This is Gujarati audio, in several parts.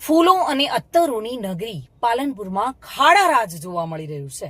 ફૂલો અને અત્તરોની નગરી પાલનપુરમાં ખાડા રાજ જોવા મળી રહ્યું છે.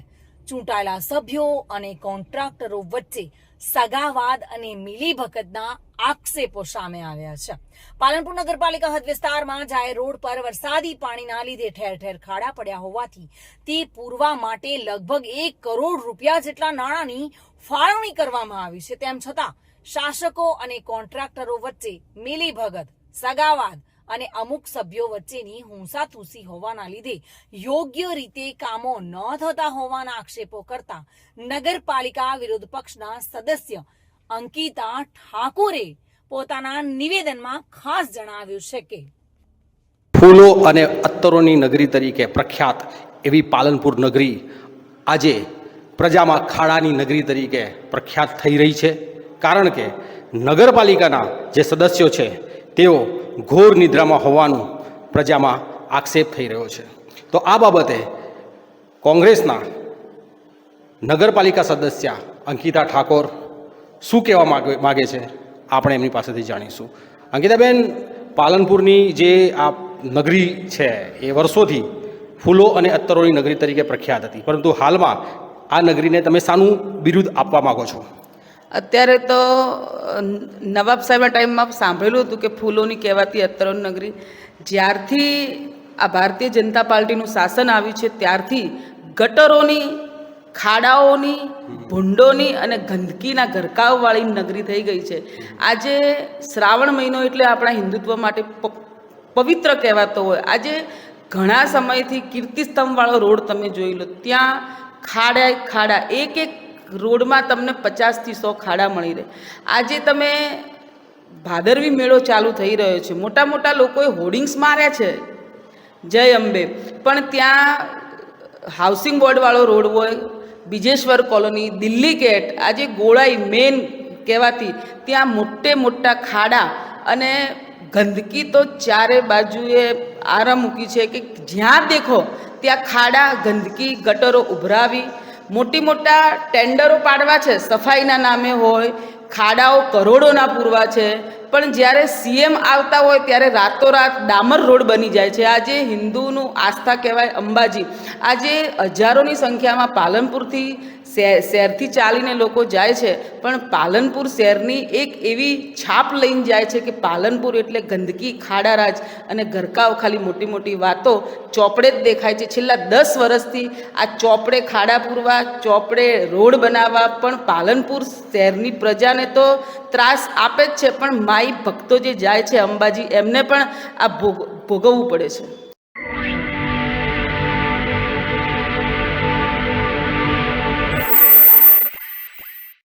ચૂંટાયેલા સભ્યો અને કોન્ટ્રાક્ટરો વચ્ચે સગાવાદ અને મિલીભગતના આક્ષેપો સામે આવ્યા છે. પાલનપુર નગરપાલિકા હદ વિસ્તારમાં જાહેર રોડ પર વરસાદી પાણીના લીધે ઠેર ઠેર ખાડા પડ્યા હોવાથી તે પૂરવા માટે લગભગ એક કરોડ રૂપિયા જેટલા નાણાંની ફાળવણી કરવામાં આવી છે. તેમ છતાં શાસકો અને કોન્ટ્રાક્ટરો વચ્ચે મિલીભગત સગાવાદ અને અમુક સભ્યો વચ્ચેની હુંસાથુસી હોવાના લીધે યોગ્ય રીતે કામો ન થતા હોવાના આક્ષેપો કરતા નગરપાલિકા વિરોધ પક્ષના સદસ્ય અંકિતા ઠાકોરે પોતાના નિવેદનમાં ખાસ જણાવ્યું છે કે ફૂલો અને અત્તરોની નગરી તરીકે પ્રખ્યાત એવી પાલનપુર નગરી આજે પ્રજામાં ખાડાની નગરી તરીકે પ્રખ્યાત થઈ રહી છે. કારણ કે નગરપાલિકાના જે સદસ્યો છે, તેઓ ઘોર નિદ્રામાં હોવાનું પ્રજામાં આક્ષેપ થઈ રહ્યો છે. તો આ બાબતે કોંગ્રેસના નગરપાલિકા સદસ્ય અંકિતા ઠાકોર શું કહેવા માગે માગે છે? આપણે એમની પાસેથી જાણીશું. અંકિતાબેન, પાલનપુરની જે આ નગરી છે, એ વર્ષોથી ફૂલો અને અત્તરોની નગરી તરીકે પ્રખ્યાત હતી. પરંતુ હાલમાં આ નગરીને તમે શાનું બિરુદ આપવા માગો છો? અત્યારે તો નવાબ સાહેબના ટાઈમમાં સાંભળેલું હતું કે ફૂલોની કહેવાતી અત્તરોની નગરી, જ્યારથી આ ભારતીય જનતા પાર્ટીનું શાસન આવ્યું છે, ત્યારથી ગટરોની, ખાડાઓની, ભૂંડોની અને ગંદકીના ગરકાવવાળી નગરી થઈ ગઈ છે. આજે શ્રાવણ મહિનો એટલે આપણા હિન્દુત્વ માટે પવિત્ર કહેવાતો હોય. આજે ઘણા સમયથી કીર્તિસ્તંભવાળો રોડ તમે જોઈ લો, ત્યાં ખાડા ખાડા એક એક રોડમાં તમને પચાસથી સો ખાડા મળી રહે. આજે તમે ભાદરવી મેળો ચાલુ થઈ રહ્યો છે. મોટા મોટા લોકોએ હોર્ડિંગ્સ માર્યા છે. જય અંબે. પણ ત્યાં હાઉસિંગ બોર્ડવાળો રોડ હોય, બીજેશ્વર કોલોની, દિલ્હી ગેટ આજે ગોળાઈ મેન કહેવાતી, ત્યાં મોટે મોટા ખાડા અને ગંદકી તો ચારે બાજુએ આરા મૂકી છે કે જ્યાં દેખો, ત્યાં ખાડા, ગંદકી, ગટરો ઉભરાવી મોટી મોટા ટેન્ડરો પાડવા છે. સફાઈના નામે હોય ખાડાઓ કરોડોના પૂરવા છે. પણ જ્યારે સીએમ આવતા હોય ત્યારે રાતોરાત ડામર રોડ બની જાય છે. આજે હિન્દુનું આસ્થા કહેવાય અંબાજી. આજે હજારોની સંખ્યામાં પાલનપુરથી શહેર શહેરથી ચાલીને લોકો જાય છે. પણ પાલનપુર શહેરની એક એવી છાપ લઈને જાય છે કે પાલનપુર એટલે ગંદકી, ખાડારાજ અને ઘરકાવ ખાલી મોટી મોટી વાતો ચોપડે જ દેખાય છે. છેલ્લા દસ વર્ષથી આ ચોપડે ખાડા પૂરવા, ચોપડે રોડ બનાવવા પણ પાલનપુર શહેરની પ્રજાને તો ત્રાસ આપે જ છે. પણ માઈ ભક્તો જે જાય છે અંબાજી એમને પણ આ ભોગ ભોગવવું પડે છે.